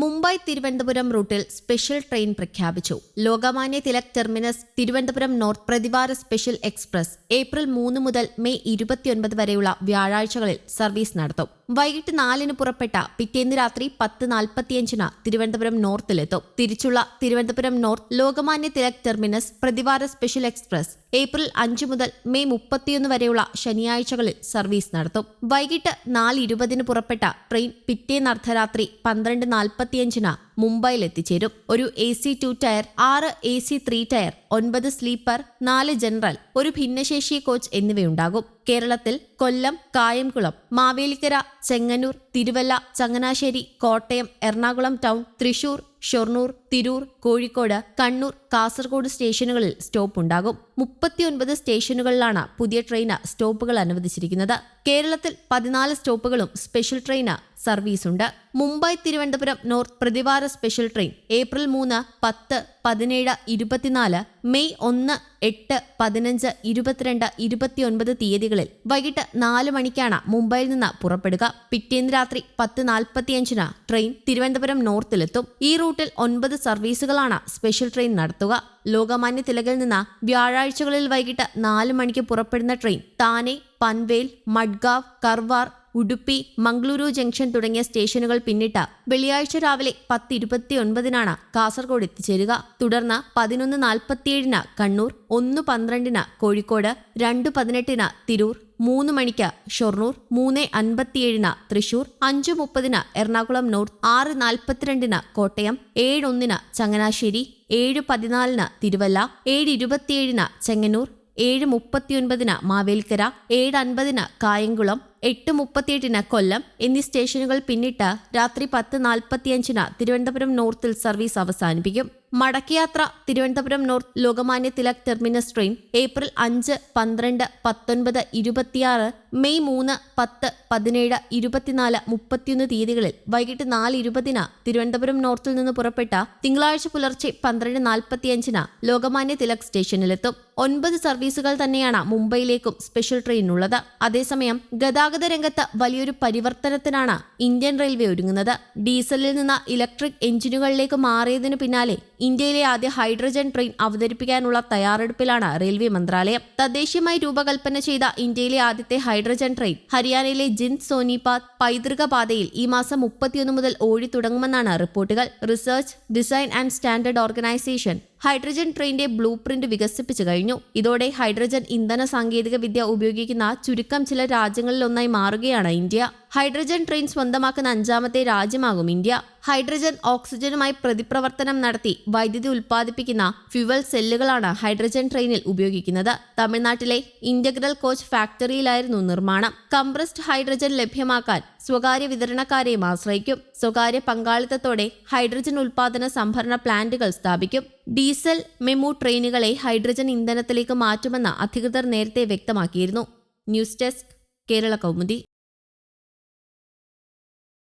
മുംബൈ തിരുവനന്തപുരം റൂട്ടിൽ special train പ്രഖ്യാപിച്ചു. Lokmanya Tilak terminus Thiruvananthapuram north പ്രതിവാര സ്പെഷ്യൽ എക്സ്പ്രസ് ഏപ്രിൽ മൂന്ന് മുതൽ മെയ് ഇരുപത്തിയൊൻപത് വരെയുള്ള വ്യാഴാഴ്ചകളിൽ സർവീസ് നടത്തും. വൈകിട്ട് നാലിന് പുറപ്പെട്ട പിറ്റേന്ന് രാത്രി പത്ത് നാൽപ്പത്തിയഞ്ചിന് തിരുവനന്തപുരം നോർത്തിലെത്തും. തിരിച്ചുള്ള തിരുവനന്തപുരം നോർത്ത് ലോകമാന്യ തിലക് ടെർമിനസ് പ്രതിവാര സ്പെഷ്യൽ എക്സ്പ്രസ് ഏപ്രിൽ അഞ്ച് മുതൽ മെയ് മുപ്പത്തിയൊന്ന് വരെയുള്ള ശനിയാഴ്ചകളിൽ സർവീസ് നടത്തും. വൈകിട്ട് നാല് ഇരുപതിന് പുറപ്പെട്ട ട്രെയിൻ പിറ്റേന്ന് അർദ്ധരാത്രി പന്ത്രണ്ട് നാൽപ്പത്തിയഞ്ചിന് മുംബൈയിൽ എത്തിച്ചേരും ഒരു എ സി ടു ടയർ ആറ് എ സി ത്രീ ടയർ ഒൻപത് സ്ലീപ്പർ നാല് ജനറൽ ഒരു ഭിന്നശേഷി കോച്ച് എന്നിവയുണ്ടാകും. കേരളത്തിൽ കൊല്ലം കായംകുളം മാവേലിക്കര ചെങ്ങന്നൂർ തിരുവല്ല ചങ്ങനാശ്ശേരി കോട്ടയം എറണാകുളം ടൗൺ തൃശൂർ ഷൊർണൂർ തിരൂർ കോഴിക്കോട് കണ്ണൂർ കാസർഗോഡ് സ്റ്റേഷനുകളിൽ സ്റ്റോപ്പ് ഉണ്ടാകും മുപ്പത്തിയൊൻപത് സ്റ്റേഷനുകളിലാണ് പുതിയ ട്രെയിന് സ്റ്റോപ്പുകൾ അനുവദിച്ചിരിക്കുന്നത്. കേരളത്തിൽ പതിനാല് സ്റ്റോപ്പുകളും സ്പെഷ്യൽ ട്രെയിന് സർവീസ് ഉണ്ട് മുംബൈ തിരുവനന്തപുരം നോർത്ത് പ്രതിവാര സ്പെഷ്യൽ ട്രെയിൻ ഏപ്രിൽ മൂന്ന് പത്ത് പതിനേഴ് ഇരുപത്തിനാല് മെയ് ഒന്ന് എട്ട് പതിനഞ്ച് ഇരുപത്തിരണ്ട് ഇരുപത്തിയൊൻപത് തീയതികളിൽ വൈകിട്ട് നാല് മണിക്കാണ് മുംബൈയിൽ നിന്ന് പുറപ്പെടുക. പിറ്റേന്ന് രാത്രി പത്ത് നാൽപ്പത്തിയഞ്ചിന് ട്രെയിൻ തിരുവനന്തപുരം നോർത്തിലെത്തും. ഈ റൂട്ടിൽ ഒൻപത് സർവീസുകളാണ് സ്പെഷ്യൽ ട്രെയിൻ നടത്തുക. ലോകമാന്യ തിലകിൽ നിന്ന് വ്യാഴാഴ്ചകളിൽ വൈകിട്ട് നാല് മണിക്ക് പുറപ്പെടുന്ന ട്രെയിൻ താനെ പൻവേൽ മഡ്ഗാവ് കർവാർ ഉടുപ്പി മംഗളൂരു ജംഗ്ഷൻ തുടങ്ങിയ സ്റ്റേഷനുകൾ പിന്നിട്ട് വെള്ളിയാഴ്ച രാവിലെ പത്ത് ഇരുപത്തിയൊൻപതിനാണ് കാസർഗോഡ് എത്തിച്ചേരുക. തുടർന്ന് പതിനൊന്ന് നാൽപ്പത്തിയേഴിന് കണ്ണൂർ ഒന്ന് പന്ത്രണ്ടിന് കോഴിക്കോട് രണ്ട് പതിനെട്ടിന് തിരൂർ മൂന്ന് മണിക്ക് ഷൊർണൂർ മൂന്ന് അൻപത്തിയേഴിന് തൃശൂർ അഞ്ചു മുപ്പതിന് എറണാകുളം നോർത്ത് ആറ് നാൽപ്പത്തിരണ്ടിന് കോട്ടയം ഏഴൊന്നിന് ചങ്ങനാശ്ശേരി ഏഴ് പതിനാലിന് തിരുവല്ല ഏഴ് ഇരുപത്തിയേഴിന് ചെങ്ങന്നൂർ ഏഴ് മുപ്പത്തിയൊൻപതിന് മാവേലിക്കര ഏഴ് അൻപതിന് കായംകുളം എട്ട് മുപ്പത്തിയെട്ടിന് കൊല്ലം എന്നീ സ്റ്റേഷനുകൾ പിന്നിട്ട് രാത്രി പത്ത് നാൽപ്പത്തിയഞ്ചിന് തിരുവനന്തപുരം നോർത്തിൽ സർവീസ് അവസാനിപ്പിക്കും. മടക്കയാത്ര Thiruvananthapuram north Lokmanya Tilak terminus train April അഞ്ച് പന്ത്രണ്ട് പത്തൊൻപത് ഇരുപത്തിയാറ് മെയ് മൂന്ന് പത്ത് പതിനേഴ് ഇരുപത്തിനാല് മുപ്പത്തിയൊന്ന് തീയതികളിൽ വൈകിട്ട് നാല് ഇരുപതിന് തിരുവനന്തപുരം നോർത്തിൽ നിന്ന് പുറപ്പെട്ട തിങ്കളാഴ്ച പുലർച്ചെ പന്ത്രണ്ട് നാൽപ്പത്തിയഞ്ചിന് ലോകമാന്യ തിലക് സ്റ്റേഷനിലെത്തും. ഒൻപത് സർവീസുകൾ തന്നെയാണ് മുംബൈയിലേക്കും സ്പെഷ്യൽ ട്രെയിനുള്ളത് അതേസമയം ഗതാഗത രംഗത്ത് വലിയൊരു പരിവർത്തനത്തിനാണ് ഇന്ത്യൻ റെയിൽവേ ഒരുങ്ങുന്നത്. ഡീസലിൽ നിന്ന് ഇലക്ട്രിക് എഞ്ചിനുകളിലേക്ക് മാറിയതിനു പിന്നാലെ ഇന്ത്യയിലെ ആദ്യ ഹൈഡ്രജൻ ട്രെയിൻ അവതരിപ്പിക്കാനുള്ള തയ്യാറെടുപ്പിലാണ് റെയിൽവേ മന്ത്രാലയം. തദ്ദേശീയമായി രൂപകൽപ്പന ചെയ്ത ഇന്ത്യയിലെ ആദ്യത്തെ ഹൈഡ്രജൻ ട്രെയിൻ ഹരിയാനയിലെ ജിന്ദ് സോനിപാത് പൈതൃക പാതയിൽ ഈ മാസം മുപ്പത്തിയൊന്ന് മുതൽ ഓടി തുടങ്ങുമെന്നാണ് റിപ്പോർട്ടുകൾ. Research design and standard organisation hydrogen ട്രെയിനിന്റെ ബ്ലൂ പ്രിന്റ് വികസിപ്പിച്ചു കഴിഞ്ഞു. ഇതോടെ ഹൈഡ്രജൻ ഇന്ധന സാങ്കേതിക വിദ്യ ഉപയോഗിക്കുന്ന ചുരുക്കം ചില രാജ്യങ്ങളിലൊന്നായി മാറുകയാണ് ഇന്ത്യ. ഹൈഡ്രജൻ ട്രെയിൻ സ്വന്തമാക്കുന്ന അഞ്ചാമത്തെ രാജ്യമാകും ഇന്ത്യ. ഹൈഡ്രജൻ ഓക്സിജനുമായി പ്രതിപ്രവർത്തനം നടത്തി വൈദ്യുതി ഉൽപ്പാദിപ്പിക്കുന്ന ഫ്യുവൽ സെല്ലുകളാണ് ഹൈഡ്രജൻ ട്രെയിനിൽ ഉപയോഗിക്കുന്നത്. തമിഴ്നാട്ടിലെ ഇന്റഗ്രൽ കോച്ച് ഫാക്ടറിയിലായിരുന്നു നിർമ്മാണം. കംപ്രസ്ഡ് ഹൈഡ്രജൻ ലഭ്യമാക്കാൻ സ്വകാര്യ വിതരണക്കാരെയും ആശ്രയിക്കും. സ്വകാര്യ പങ്കാളിത്തത്തോടെ ഹൈഡ്രജൻ ഉൽപാദന സംഭരണ പ്ലാന്റുകൾ സ്ഥാപിക്കും. ഡീസൽ മെമു ട്രെയിനുകളെ ഹൈഡ്രജൻ ഇന്ധനത്തിലേക്ക് മാറ്റുമെന്ന് അധികൃതർ നേരത്തെ വ്യക്തമാക്കിയിരുന്നു. News desk Kerala Kaumudi.